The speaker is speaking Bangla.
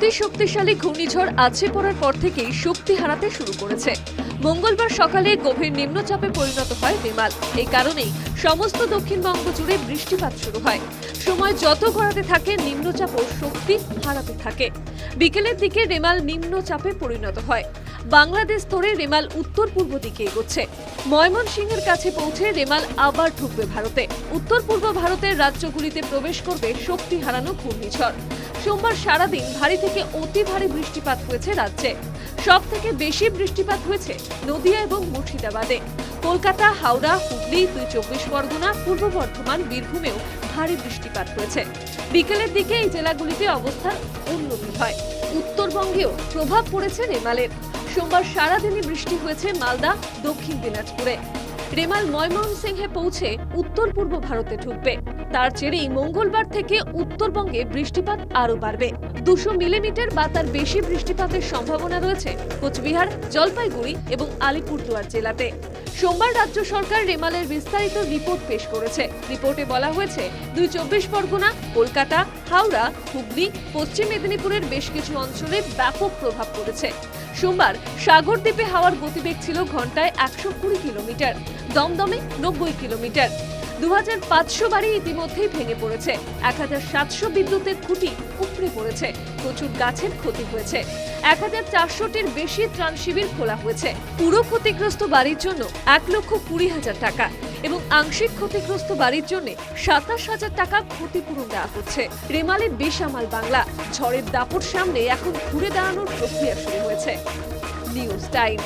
অতি শক্তিশালী ঘূর্ণিঝড় আছে পড়ার পর থেকেই শক্তি হারাতে শুরু করেছে। মঙ্গলবার সকালে গভীর নিম্নচাপে পরিণত হয় রেমাল এই কারণেই সমস্ত দক্ষিণবঙ্গ জুড়ে বৃষ্টিপাত শুরু হয়। সময় যত গড়াতে থাকে নিম্নচাপও শক্তি হারাতে থাকে। বিকেলের দিকে রেমাল নিম্নচাপে পরিণত হয়। বাংলাদেশ ধরে রেমাল উত্তর পূর্ব দিকে এগোচ্ছে। ময়মনসিংহের কাছে পৌঁছে রেমাল আবার ঢুকবে ভারতে। উত্তর পূর্ব ভারতের রাজ্যগুলিতে প্রবেশ করবে শক্তি হারানো ঘূর্ণিঝড়। সোমবার সারাদিন ভারী থেকে অতি ভারী বৃষ্টিপাত হয়েছে রাজ্যে। সব থেকে বেশি বৃষ্টিপাত হয়েছে নদিয়া এবং মুর্শিদাবাদে। কলকাতা, হাওড়া, হুগলি, দুই চব্বিশ পরগনা, পূর্ব বর্ধমান, বীরভূমেও ভারী বৃষ্টিপাত হয়েছে। বিকেলের দিকে এই জেলাগুলিতে অবস্থার উন্নতি হয়। উত্তরবঙ্গেও প্রভাব পড়েছে রেমালের সোমবার সারাদিনই বৃষ্টি হয়েছে মালদা, দক্ষিণ দিনাজপুরে। রেমাল ময়মনসিংহে পৌঁছে উত্তর পূর্ব ভারতে ঢুকবে। তার জেরেই মঙ্গলবার থেকে উত্তরবঙ্গে বৃষ্টিপাত আরও বাড়বে। দুশো মিলিমিটার বা তার বেশি বৃষ্টিপাতের সম্ভাবনা রয়েছে কোচবিহার, জলপাইগুড়ি এবং আলিপুরদুয়ার জেলাতে। সোমবার রাজ্য সরকার রেমালের বিস্তারিত রিপোর্ট পেশ করেছে। রিপোর্টে বলা হয়েছে, দুই চব্বিশ পরগনা, কলকাতা, হাওড়া, হুগলি, পশ্চিম মেদিনীপুরের বেশ কিছু অঞ্চলে ব্যাপক প্রভাব পড়েছে। সোমবার সাগর দ্বীপে হাওয়ার গতিবেগ ছিল ঘন্টায় একশো কুড়ি কিলোমিটার, দমদমে নব্বই কিলোমিটার। দু হাজার পাঁচশো বাড়ি ইতিমধ্যেই ভেঙে পড়েছে। এক হাজার সাতশো বিদ্যুতের খুঁটি উপড়ে পড়েছে। প্রচুর গাছের ক্ষতি হয়েছে। এক হাজার চারশোটির বেশি ত্রাণ শিবির খোলা হয়েছে। পুরো ক্ষতিগ্রস্ত বাড়ির জন্য এক লক্ষ কুড়ি হাজার টাকা এবং আংশিক ক্ষতিগ্রস্ত বাড়ির জন্য সাতাশ হাজার টাকা ক্ষতিপূরণ দেওয়া হচ্ছে। রেমালে বেসামাল বাংলা, ঝড়ের দাপট সামনে এখন ঘুরে দাঁড়ানোর প্রক্রিয়া শুরু হয়েছে। News time.